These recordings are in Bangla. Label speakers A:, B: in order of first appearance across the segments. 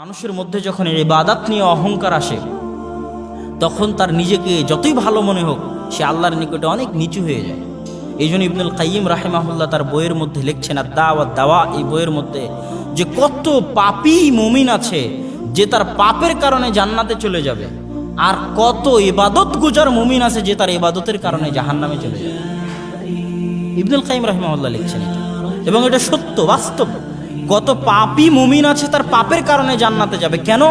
A: মানুষের মধ্যে যখন এই বাদাত নিয়ে অহংকার আসে, তখন তার নিজেকে যতই ভালো মনে হোক, সে আল্লাহর নিকটে অনেক নিচু হয়ে যায়। এই জন্য ইবনুল কাইম রাহেমাহুল্লাহ তার বইয়ের মধ্যে লিখছেন আর দাওয়া দাওয়া এই বইয়ের মধ্যে যে কত পাপি মুমিন আছে, যে তার পাপের কারণে জান্নাতে চলে যাবে, আর কত ইবাদত গুজার মুমিন আছে, যে তার ইবাদতের কারণে জাহান্নামে চলে যাবে। ইবনুল কাইম রাহিমাহুল্লাহ লিখছেন এবং এটা সত্য, বাস্তব। কত পাপই মুমিন আছে, তার পাপের কারণে জান্নাতে যাবে। কেন?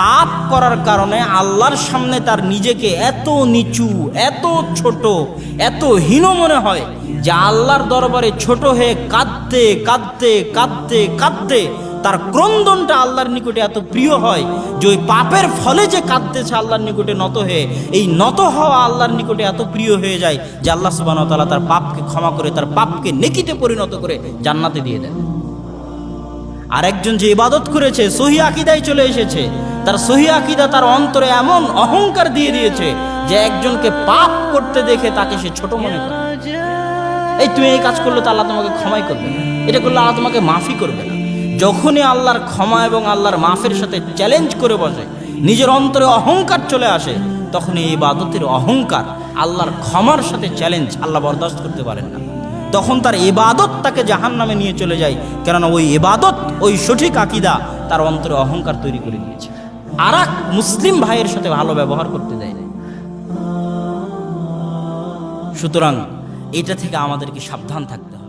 A: পাপ করার কারণে আল্লাহর সামনে তার নিজেকে এত নিচু, এত ছোট, এত হীন মনে হয় যে আল্লাহর দরবারে ছোট হয়ে কাঁদতে কাঁদতে কাঁদতে কাঁদতে তার ক্রন্দনটা আল্লাহর নিকটে এত প্রিয় হয় যে ওই পাপের ফলে যে কাঁদতেছে আল্লাহর নিকটে নত হয়ে, এই নত হওয়া আল্লাহর নিকটে এত প্রিয় হয়ে যায় যে আল্লাহ সুবাহ তার পাপকে ক্ষমা করে, তার পাপকে নেকিতে পরিণত করে জান্নাতে দিয়ে দেন। আর একজন যে ইবাদত করেছে, সহি আকিদায় চলে এসেছে, তার সহি আকিদা তার অন্তরে এমন অহংকার দিয়ে দিয়েছে যে একজনকে পাপ করতে দেখে তাকে সে ছোট মনে করে। এই তুমি এই কাজ করলে তো আল্লাহ তোমাকে ক্ষমাই করবে না। এটা করলে আল্লাহ তোমাকে মাফি করবে না। যখনই আল্লাহর ক্ষমা এবং আল্লাহর মাফের সাথে চ্যালেঞ্জ করে বসে, নিজের অন্তরে অহংকার চলে আসে তখন এই ইবাদতের অহংকার আল্লাহর ক্ষমার সাথে চ্যালেঞ্জ আল্লাহ বরদাস্ত করতে পারেন না। তখন তার এবাদত তাকে জাহান নামে নিয়ে চলে যায়। কেননা ওই এবাদত ওই সঠিক আকিদা তার অন্তরে অহংকার তৈরি করে দিয়েছে। আর মুসলিম ভাইয়ের সাথে ভালো ব্যবহার করতে দেয় না সুতরাং এটা থেকে আমাদেরকে সাবধান থাকতে